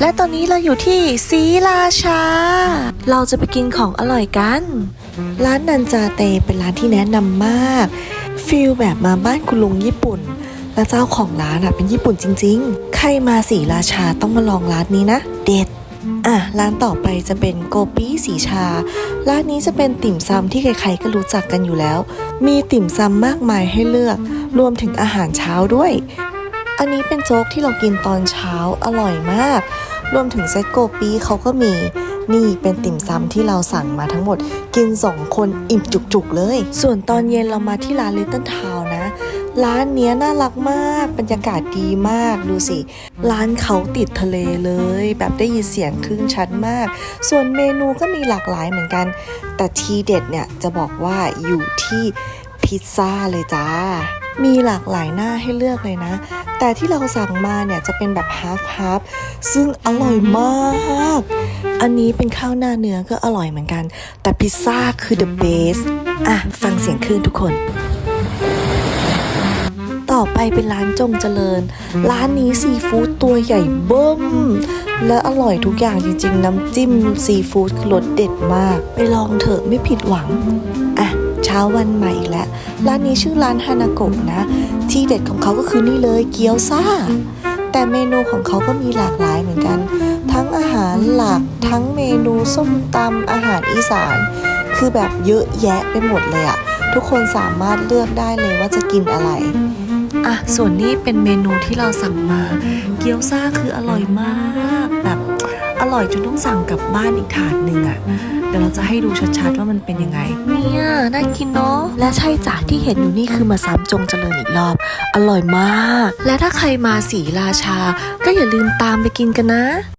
และตอนนี้เราอยู่ที่ศรีราชา เราจะไปกินของอร่อยกัน ร้านนันจาเตเป็นร้านที่แนะนำมาก ฟิลแบบมาบ้านคุณลุงญี่ปุ่น และเจ้าของร้านอะเป็นญี่ปุ่นจริง ๆ ใครมาศรีราชาต้องมาลองร้านนี้นะ เด็ดอะร้านต่อไปจะเป็นโกปี้สีชา ร้านนี้จะเป็นติ่มซำที่ใครๆก็รู้จักกันอยู่แล้ว มีติ่มซำมากมายให้เลือก รวมถึงอาหารเช้าด้วย อันนี้เป็นโจ๊กที่เรากินตอนเช้าอร่อยมาก รวมถึงเซตโกปีเขาก็มี นี่เป็นติ่มซำที่เราสั่งมาทั้งหมด กิน 2 คนอิ่มจุกๆเลย ส่วนตอนเย็นเรามาที่ร้าน Little Town นะ ร้านเนี้ยน่ารักมาก บรรยากาศดีมากดูสิ ร้านเขาติดทะเลเลย แบบได้ยินเสียงครึ่งชั้นมาก ส่วนเมนูก็มีหลากหลายเหมือนกัน แต่ทีเด็ดเนี่ยจะบอกว่าอยู่ที่พิซซ่าเลยจ้า มีหลากหลายหน้าให้เลือกเลยนะ แต่ที่เราสั่งมาเนี่ยจะเป็นแบบฮาฟฮาฟซึ่งอร่อยมาก อันนี้เป็นข้าวหน้าเนื้อก็อร่อยเหมือนกัน แต่พิซซ่าคือ the best อะ ฟังเสียงคลื่นทุกคน ต่อไปเป็นร้านจงเจริญ ร้านนี้ซีฟู้ดตัวใหญ่เบิ้มและอร่อยทุกอย่างจริงๆ น้ำจิ้มซีฟู้ดรสเด็ดมาก ไปลองเถอะไม่ผิดหวัง อะ ช้าวันใหม่อีกแล้วร้านนี้ชื่อร้านฮานาโกะนะ ที่เด็ดของเขาก็คือนี่เลยเกี๊ยวซ่า แต่เมนูของเขาก็มีหลากหลายเหมือนกัน ทั้งอาหารหลักทั้งเมนูส้มตำอาหารอีสาน คือแบบเยอะแยะไปหมดเลยอะทุกคนสามารถเลือกได้เลยว่าจะกินอะไรอะส่วนนี้เป็นเมนูที่เราสั่งมา เกี๊ยวซ่าคืออร่อยมาก แบบ ร่อยจนต้องสั่งกลับบ้านอีกถาดหนึ่งอะเดี๋ยวเราจะให้ดูชัดๆว่ามันเป็นยังไง เนี่ยน่ากินเนาะและใช่จ้ะที่เห็นอยู่นี่คือมาซ้ำจงเจริญอีกรอบ อร่อยมาก และถ้าใครมาศรีราชา ก็อย่าลืมตามไปกินกันนะ